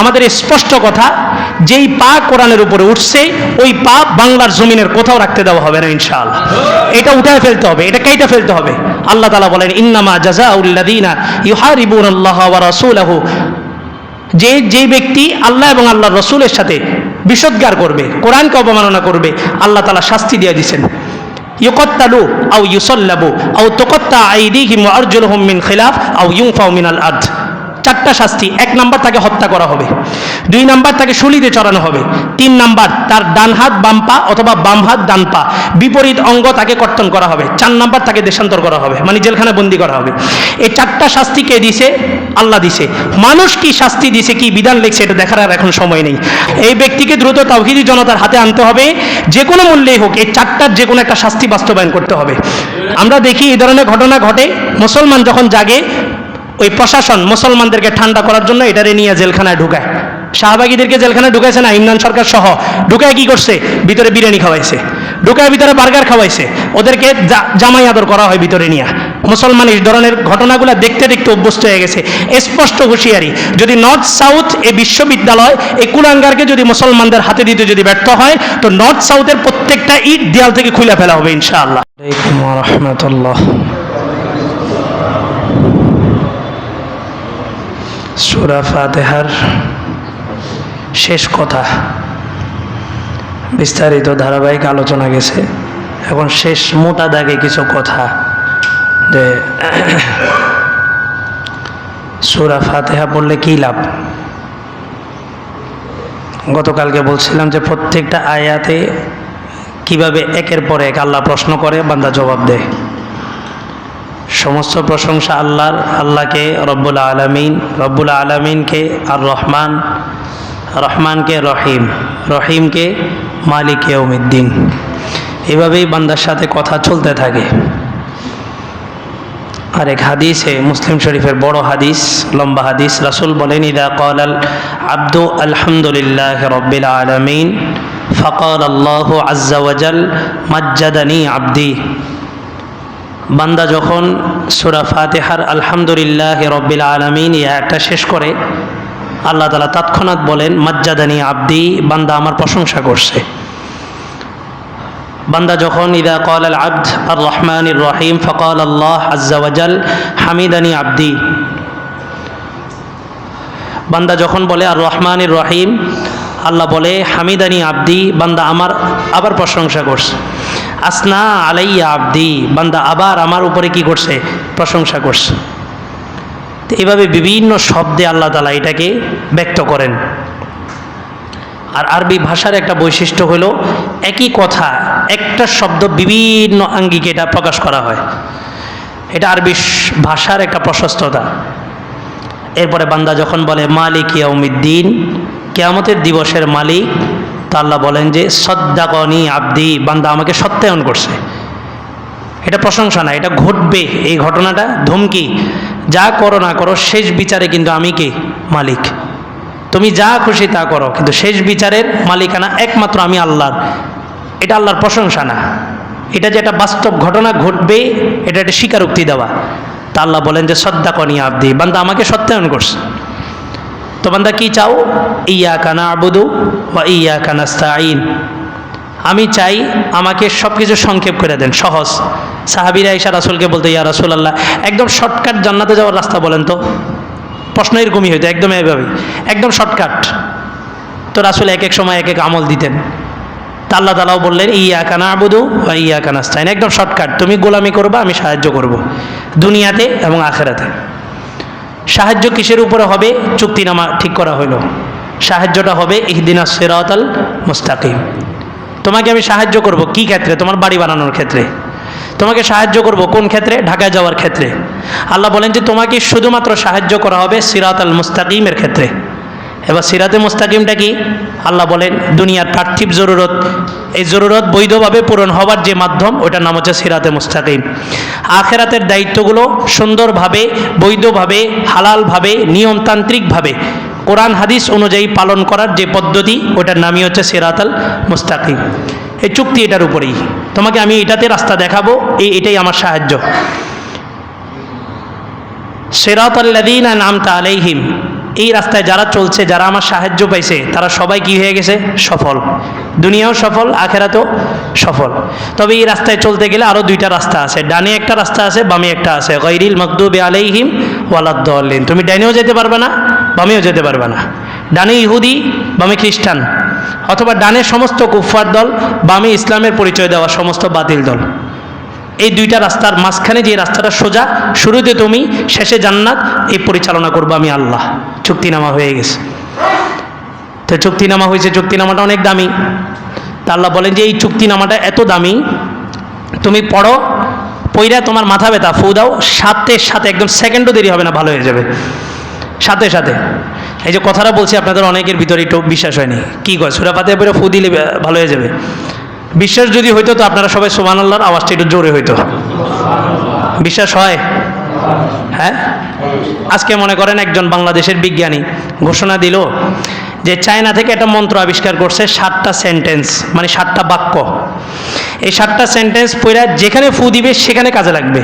আমাদের স্পষ্ট কথা, যেই পা কোরআনের উপরে উঠছে, ওই পা বাংলার জমিনের কোথাও রাখতে দেওয়া হবে না ইনশাআল্লাহ। এটা উঠায় ফেলতে হবে, এটা কেটে ফেলতে হবে। আল্লাহ তালা বলেন, ইন্নামা জাজাউল্লাদিনা ইউহারিবুন আল্লাহ ওয়া যে যে ব্যক্তি আল্লাহ এবং আল্লাহ রসুলের সাথে বিষোদ্গার করবে, কোরআনকে অবমাননা করবে, আল্লাহ তালা শাস্তি দিয়ে দিয়েছেন। ইউকত্তালু আউ ইউসল্লাবু আউ তোকত্তা আইদিহিম আরজুলহুম মিন খিলাফ আউ ইউফাউ মিনাল আর্থ চারটা শাস্তি, এক নাম্বার তাকে হত্যা করা হবে, দুই নাম্বার তাকে শুলিতে চড়ানো হবে, তিন নাম্বার তার ডান হাত, বাম পা অথবা বাম হাত, ডান পা, বিপরীত অঙ্গ তাকে কর্তন করা হবে, চার নাম্বার তাকে দেশান্তর করা হবে মানে জেলখানা বন্দি করা হবে। এই চারটা শাস্তি কে দিছে? আল্লাহ দিছে। মানুষ কি শাস্তি দিছে, কি বিধান লিখছে, এটা দেখার আর এখন সময় নেই। এই ব্যক্তিকে দ্রুত তাওহিদি জনতার হাতে আনতে হবে, যে কোনো মূল্যেই হোক, এই চারটার যে কোনো একটা শাস্তি বাস্তবায়ন করতে হবে। আমরা দেখি এই ধরনের ঘটনা ঘটে, মুসলমান যখন জাগে ওই প্রশাসন মুসলমানদেরকে ঠান্ডা করার জন্য এটারে নিয়ে জেলখানায় ঢুকায়। শাহবাগীদেরকে জেলখানায় ঢুকাইছে না, ইমরান সরকার সহ। ঢুকায় কি করছে? ভিতরে বিরিয়ানি খাওয়াইছে। ঢুকায় ভিতরে বার্গার খাওয়াইছে। ওদেরকে জামাই আদর করা হয় ভিতরে নিয়ে। মুসলমান এই ধরনের ঘটনাগুলো দেখতে দেখতে অভ্যস্ত হয়ে গেছে। স্পষ্ট হুঁশিয়ারি, যদি নর্থ সাউথ এই বিশ্ববিদ্যালয় এই কুলাঙ্গারকে যদি মুসলমানদের হাতে দিতে যদি ব্যর্থ হয়, তো নর্থ সাউথের প্রত্যেকটা ইট দেয়াল থেকে খুলে ফেলা হবে ইনশাআল্লাহ। রহমতুল্লাহ। সুরা ফাতেহার শেষ কথা। বিস্তারিত ধারাবাহিক আলোচনা গেছে। এখন শেষ মোটা দাগে কিছু কথা যে সুরা ফাতেহা পড়লে কী লাভ? গতকালকে বলছিলাম যে প্রত্যেকটা আয়াতে কীভাবে একের পর এক আল্লাহ প্রশ্ন করে, বান্দা জবাব দেয়। সমস্ত প্রশংসা আল্লাহর, আল্লাহকে রব্বুল আলমিন, রব্বুল আলমিনকে আর রহমান, রহমানকে রহিম, রহিমকে মালিক ইয়ৌমিদ্দিন এভাবেই বান্দার সাথে কথা চলতে থাকে। আর এক হাদিসে মুসলিম শরীফের বড় হাদিস, লম্বা হাদিস, রাসুল বলেন, ইদা কল আল আব্দু আলহামদুলিল্লাহ রব্বিল আলমিন ফকল আল্লাহ আজ্জাওয়াজাল মাজ্জাদানি আব্দি। বান্দা যখন সুরা ফাতেহার আলহামদুলিল্লাহ রব্বিল আলমিন ইয়া একটা শেষ করে, আল্লাহ তালা তৎক্ষণাৎ বলেন, মজ্জাদানি আব্দি বান্দা আমার প্রশংসা করছে। বান্দা যখন, ইদা কল আল আব্দ আর রহমান রহিম, ফকল আল্লাহ আজ্জাওয়াজাল হামিদানি আব্দি বান্দা যখন বলে আর রহমান রহিম আল্লাহ বলে, হামিদানি আব্দি বান্দা আমার আবার প্রশংসা করছে। আসনা আলাইয়া আব্দি, বান্দা আবার আমার উপরে কি করছে? প্রশংসা করছে। তো এভাবে বিভিন্ন শব্দে আল্লাহ তালা এটাকে ব্যক্ত করেন। আর আরবি ভাষার একটা বৈশিষ্ট্য হলো, একই কথা, একটা শব্দ বিভিন্ন আঙ্গিকে এটা প্রকাশ করা হয়। এটা আরবি ভাষার একটা প্রশস্ততা। এরপরে বান্দা যখন বলে, মালিক ইয়াউমিদ্দিন, কেয়ামতের দিবসের মালিক তা আল্লাহ বলেন যে, সদ্দাকনি আব্দি বান্দা আমাকে সত্যায়ন করছে। এটা প্রশংসা না, এটা ঘটবে, এই ঘটনাটা ধমকি। যা করো না করো, শেষ বিচারে কিন্তু আমি কে? মালিক। তুমি যা খুশি তা করো, কিন্তু শেষ বিচারের মালিকানা একমাত্র আমি আল্লাহর। এটা আল্লাহর প্রশংসা না। এটা যে একটা বাস্তব ঘটনা ঘটবে, এটা একটা স্বীকারোক্তি দেওয়া। তা আল্লাহ বলেন যে সদ্দা কনি আব্দি বান্দা আমাকে সত্যায়ন করছে। তো বান্দা কি চাও? ইয়া কানা আবুদু বা ইয়া কানাস্তাইন আমি চাই আমাকে সব কিছু সংক্ষেপ করে দেন, সহজ। সাহাবিরা ইশা রাসুলকে বলতে, ইয়া রাসুল আল্লাহ একদম শর্টকাট জান্নাতে যাওয়ার রাস্তা বলেন তো? প্রশ্ন এরকমই হইতো, একদম এভাবেই। একদম শর্টকাট। তো রাসুল এক এক সময় এক এক আমল দিতেন। তা আল্লাহ তালাও বললেন ইয়া কানা আবুদু বা ইয়া কানাস্তাইন একদম শর্টকাট, তুমি গোলামি করবা, আমি সাহায্য করব দুনিয়াতে এবং আখেরাতে। সাহায্য কিসের উপরে হবে? চুক্তিনামা ঠিক করা হইল। সাহায্যটা হবে ইহদিনা আল মুস্তাকিম। তোমাকে আমি সাহায্য করব কি ক্ষেত্রে? তোমার বাড়ি বানানোর ক্ষেত্রে। তোমাকে সাহায্য করব কোন ক্ষেত্রে? ঢাকায় যাওয়ার ক্ষেত্রে। আল্লাহ বলেন যে তোমাকে শুধুমাত্র সাহায্য করা হবে সিরাত আল মুস্তাকিমের ক্ষেত্রে। এবার সিরাতে মোস্তাকিমটা কি? আল্লাহ বলেন, দুনিয়ার পার্থিব জরুরত, এই জরুরত বৈধভাবে পূরণ হওয়ার যে মাধ্যম, ওটার নাম হচ্ছে সিরাতে মোস্তাকিম। আখেরাতের দায়িত্বগুলো সুন্দরভাবে, বৈধভাবে, হালালভাবে, নিয়মতান্ত্রিকভাবে, কোরআন, হাদিস অনুযায়ী পালন করার যে পদ্ধতি, ওটার নামই হচ্ছে সিরাতাল মুস্তাকিম। এই চুক্তি এটার উপরেই। তোমাকে আমি এটাতে রাস্তা দেখাবো, এই এটাই আমার সাহায্য। সেরাত সেরাতাল্লাদিন নামতা আলাইহিম। এই রাস্তায় যারা চলছে, যারা আমার সাহায্য পাইছে, তারা সবাই কি হয়ে গেছে? সফল। দুনিয়াও সফল, আখেরাতেও সফল। তবে এই রাস্তায় চলতে গেলে আরও দুইটা রাস্তা আছে। ডানে একটা রাস্তা আছে, বামে একটা আছে। গৈরিল মকদুবে আলাইহিম ওয়ালাদ্দলিন তুমি ডানেও যেতে পারবে না, বামেও যেতে পারবে না। ডানে ইহুদি, বামে খ্রিস্টান। অথবা ডানে সমস্ত কুফফার দল, বামে ইসলামের পরিচয় দেওয়া সমস্ত বাতিল দল। এই দুইটা রাস্তার মাঝখানে যে রাস্তাটা সোজা, শুরুতে তুমি, শেষে জান্নাত, এই পরিচালনা করব আমি আল্লাহ। চুক্তিনামা হয়ে গেছে। তো চুক্তিনামা হয়েছে, চুক্তিনামাটা অনেক দামি। তা আল্লাহ বলেন যে এই চুক্তিনামাটা এত দামি, তুমি পড়ো, পইরা তোমার মাথা ব্যথা, ফু দাও, সাথে সাথে, একদম সেকেন্ডও দেরি হবে না, ভালো হয়ে যাবে। সাথে সাথে। এই যে কথাটা বলছি, আপনাদের অনেকের ভিতরে একটু বিশ্বাস হয়নি। কি কয় সুরাপাতে পরে ফু দিলে ভালো হয়ে যাবে। বিশ্বাস যদি হইতো তো আপনারা সবাই সোমান আল্লাহর আওয়াজটা একটু জোরে হইতো। বিশ্বাস হয়? হ্যাঁ? আজকে মনে করেন একজন বাংলাদেশের বিজ্ঞানী ঘোষণা দিল যে চায়না থেকে একটা মন্ত্র আবিষ্কার করছে, সাতটা সেন্টেন্স মানে সাতটা বাক্য। এই সাতটা সেন্টেন্স পড়া যেখানে ফু দিবে সেখানে কাজে লাগবে।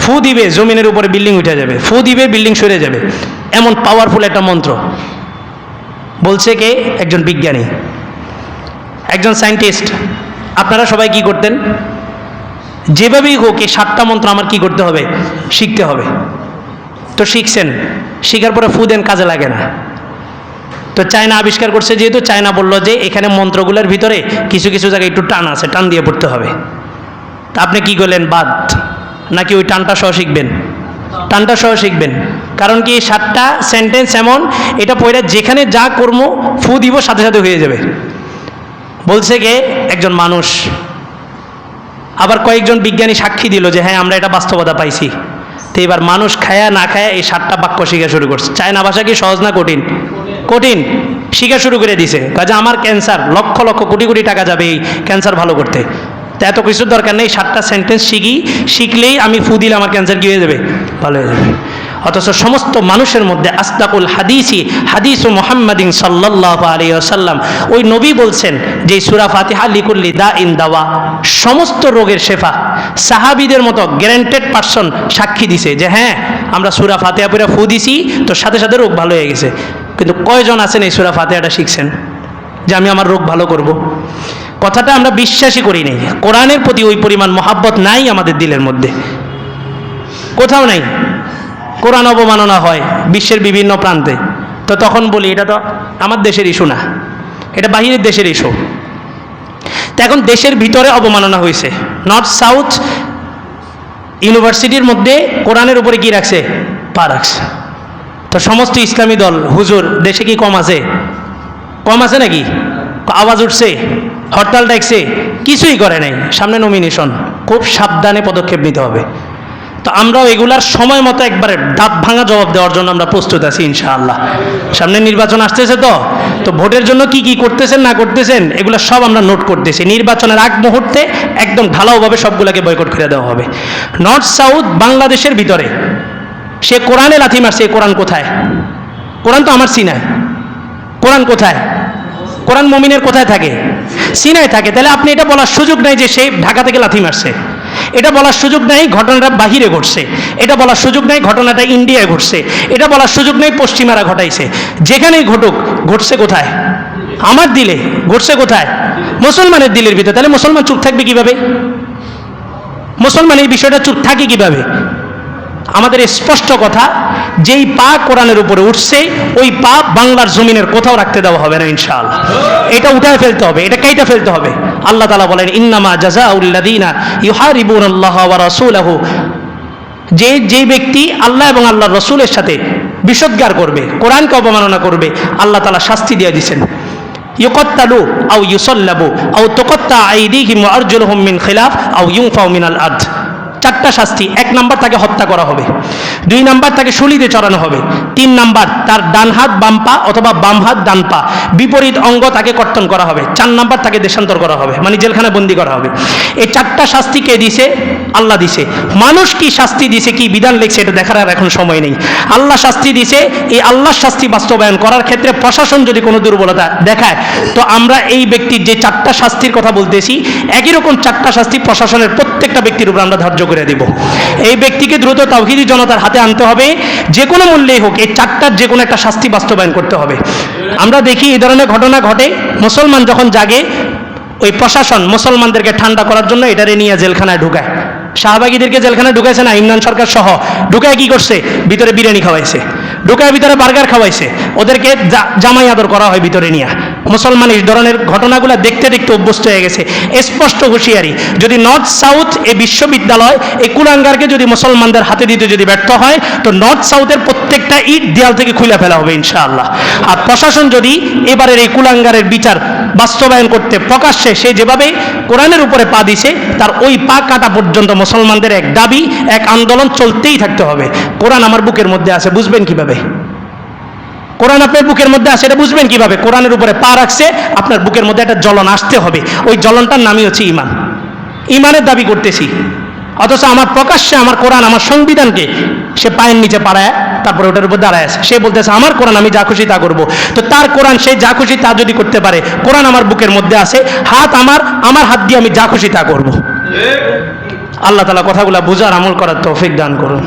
ফু দিবে, জমিনের উপরে বিল্ডিং উঠে যাবে। ফু দিবে বিল্ডিং সরে যাবে। এমন পাওয়ারফুল একটা মন্ত্র। বলছে কে? একজন বিজ্ঞানী। একজন সায়েন্টিস্ট আপনারা সবাই কি করতেন? যেভাবেই হোক, এই সাতটা মন্ত্র আমার কি করতে হবে? শিখতে হবে। তো শিখছেন, শিখার পরে ফু দেন, কাজে লাগে না। তো চায়না আবিষ্কার করছে, যেহেতু চায়না বলল যে এখানে মন্ত্রগুলোর ভিতরে কিছু কিছু জায়গায় একটু টান আছে, টান দিয়ে পড়তে হবে। তা আপনি কি করলেন, বাদ? নাকি ওই টানটা সহ শিখবেন? টানটা সহ শিখবেন। কারণ কি সাতটা সেন্টেন্স এমন, এটা পড়ে যেখানে যা কর্ম ফু দিব, সাথে সাথে হয়ে যাবে। বলছে কে? একজন মানুষ। আবার কয়েকজন বিজ্ঞানী সাক্ষী দিল যে হ্যাঁ আমরা এটা বাস্তবতা পাইছি। তো এবার মানুষ খায়া না খায়া এই সাতটা বাক্য শিখা শুরু করছে। চায়না ভাষা কি সহজ না কঠিন? কঠিন। শিখা শুরু করে দিছে। কাজে আমার ক্যান্সার লক্ষ লক্ষ কোটি কোটি টাকা যাবে এই ক্যান্সার ভালো করতে। তো এত কিছুর দরকার নেই, সাতটা সেন্টেন্স শিখি, শিখলেই আমি ফু দিলে আমার ক্যান্সার কী হয়ে যাবে? ভালো হয়ে যাবে। অথচ সমস্ত মানুষের মধ্যে আস্তাকুল হাদিসি, হাদিস ও মোহাম্মদিন সাল্লাহ আলী আসাল্লাম ওই নবী বলছেন যে সুরা ফাতিহা লিকুল্লি দা ইন দাওয়া, সমস্ত রোগের শেফা, সাহাবিদের মতো গ্যারেন্টেড পার্সন সাক্ষী দিছে যে হ্যাঁ আমরা সুরা ফাতেহা পুরা ফু দিছি, তো সাথে সাথে রোগ ভালো হয়ে গেছে। কিন্তু কয়জন আছেন এই সুরা ফাতেহাটা শিখছেন? যে আমি আমার রোগ ভালো করব। কথাটা আমরা বিশ্বাসই করি নাই। কোরআনের প্রতি ওই পরিমাণ মহাব্বত নাই আমাদের দিলের মধ্যে। কোথাও নাই। কোরআন অবমাননা হয় বিশ্বের বিভিন্ন প্রান্তে। তো তখন বলি, এটা তো আমার দেশের ইস্যু না। এটা বাহিরের দেশের ইস্যু। তো এখন দেশের ভিতরে অবমাননা হয়েছে। নর্থ সাউথ ইউনিভার্সিটির মধ্যে কোরআনের উপরে কি রাখছে? পা রাখছে। তো সমস্ত ইসলামী দল, হুজুর, দেশে কি কম আছে? কম আছে নাকি? আওয়াজ উঠছে। হরতাল ডাকছে, কিছুই করে নাই। সামনে নমিনেশন খুব সাবধানে পদক্ষেপ নিতে হবে। তো আমরাও এগুলার সময় মতো একবারে দাঁত ভাঙা জবাব দেওয়ার জন্য আমরা প্রস্তুত আছি, ইনশাআল্লাহ। সামনে নির্বাচন আসতেছে তো তো ভোটের জন্য কি কি করতেছেন, না করতেছেন, এগুলো সব আমরা নোট করতেছি। নির্বাচনের আগ মুহূর্তে একদম ঢালাওভাবে সবগুলোকে বয়কট করে দেওয়া হবে। নর্থ সাউথ বাংলাদেশের ভিতরে, সে কোরআনে লাথি মারছে কোরআন কোথায়? কোরআন তো আমার সিনায়। কোরআন কোথায়? কোরআন মমিনের কোথায় থাকে? সিনায় থাকে, তাহলে আপনি এটা বলার সুযোগ নাই যে সে ঢাকা থেকে লাথি মারছে। এটা বলার সুযোগ নাই ঘটনাটা বাহিরে ঘটছে। এটা বলার সুযোগ নাই ঘটনাটা ইন্ডিয়ায় ঘটছে। এটা বলার সুযোগ নেই পশ্চিমারা ঘটাইছে। যেখানেই ঘটুক, ঘটছে কোথায়? আমার দিলে ঘটছে কোথায়? মুসলমানের দিলের ভিতরে। তাহলে মুসলমান চুপ থাকবে কীভাবে? মুসলমান এই বিষয়টা চুপ থাকে কীভাবে? আমাদের স্পষ্ট কথা, যেই পা কোরআনের উপরে উঠছে, ওই পা বাংলার জমিনের কোথাও রাখতে দেওয়া হবে না ইনশাআল্লাহ। এটা উঠায় ফেলতে হবে, এটা কাইটা ফেলতে হবে? আল্লাহ তালা বলেন, ইন্নামা জাজাউল্লাদিনা ইউহারিবুন আল্লাহ রাসূলাহু। যে যে ব্যক্তি আল্লাহ এবং আল্লাহ রসুলের সাথে বিষোদ্গার করবে, কোরআনকে অবমাননা করবে, আল্লাহ তালা শাস্তি দিয়ে দিছেন ইউকত্তালু আউ ইউসল্লাবু আউ তোকত্তা আইদিহিম ওয়া আরজুলুহুম মিন খিলাফ আও ইউনফাউ মিনাল আরদ। চারটা শাস্তি, এক নাম্বার তাকে হত্যা করা হবে, দুই নাম্বার তাকে শুলিতে চড়ানো হবে, তিন নাম্বার তার ডান হাত, বাম পা অথবা বাম হাত, ডান পা, বিপরীত অঙ্গ তাকে কর্তন করা হবে, চার নাম্বার তাকে দেশান্তর করা হবে মানে জেলখানা বন্দি করা হবে। এই চারটা শাস্তি কে দিছে আল্লাহ দিছে। মানুষ কি শাস্তি দিছে, কি বিধান লিখছে, এটা দেখার আর এখন সময় নেই। আল্লাহ শাস্তি দিছে, এই আল্লাহ শাস্তি বাস্তবায়ন করার ক্ষেত্রে প্রশাসন যদি কোনো দুর্বলতা দেখায়, তো আমরা এই ব্যক্তির যে চারটা শাস্তির কথা বলতেছি, একই রকম চারটা শাস্তি প্রশাসনের প্রত্যেকটা ব্যক্তির উপর আমরা ধার্য করে দিব। এই ব্যক্তিকে দ্রুত তাওহিদি জনতার হাতে আনতে হবে, যে কোনো মূল্যেই হোক, এই চারটার যে কোনো একটা শাস্তি বাস্তবায়ন করতে হবে। আমরা দেখি এই ধরনের ঘটনা ঘটে, মুসলমান যখন জাগে, ওই প্রশাসন মুসলমানদেরকে ঠান্ডা করার জন্য এটারে নিয়ে জেলখানায় ঢুকায়। শাহবাগীদেরকে জেলখানায় ঢুকাইছে না, ইমরান সরকার সহ। ঢুকায় কি করছে? ভিতরে বিরিয়ানি খাওয়াইছে। ঢুকায় ভিতরে বার্গার খাওয়াইছে। ওদেরকে জামাই আদর করা হয় ভিতরে নিয়ে। মুসলমান এই ধরনের ঘটনাগুলো দেখতে দেখতে অভ্যস্ত হয়ে গেছে। স্পষ্ট হুঁশিয়ারি, যদি নর্থ সাউথ এই বিশ্ববিদ্যালয় এই কুলাঙ্গারকে যদি মুসলমানদের হাতে দিতে যদি ব্যর্থ হয়, তো নর্থ সাউথের প্রত্যেকটা ইট দেয়াল থেকে খুলে ফেলা হবে ইনশাআল্লাহ। আর প্রশাসন যদি এবারের এই কুলাঙ্গারের বিচার বাস্তবায়ন করতে প্রকাশ্যে সে যেভাবে কোরআনের উপরে পা দিছে তার ওই পা কাটা পর্যন্ত মুসলমানদের এক দাবি, এক আন্দোলন চলতেই থাকতে হবে। কোরআন আমার বুকের মধ্যে আছে, বুঝবেন কীভাবে? কোরআন আপনার বুকের মধ্যে আছে, এটা বুঝবেন কীভাবে? কোরআনের উপরে পা রাখছে, আপনার বুকের মধ্যে একটা জ্বলন আসতে হবে। ওই জ্বলনটার নামই হচ্ছে ইমান ইমানের দাবি করতেছি। অথচ আমার প্রকাশ্যে আমার কোরআন, আমার সংবিধানকে সে পায়ের নিচে পাড়ায় তারপরে ওটার উপর দাঁড়ায় আছে। সে বলতেছে আমার কোরআন আমি যা খুশি তা করব। তো তার কোরআন সে যা খুশি তা যদি করতে পারে কোরআন আমার বুকের মধ্যে আছে হাত আমার আমার হাত দিয়ে আমি যা খুশি তা করব। আল্লাহ তালা কথাগুলো বোঝার আমল করার তৌফিক দান করুন।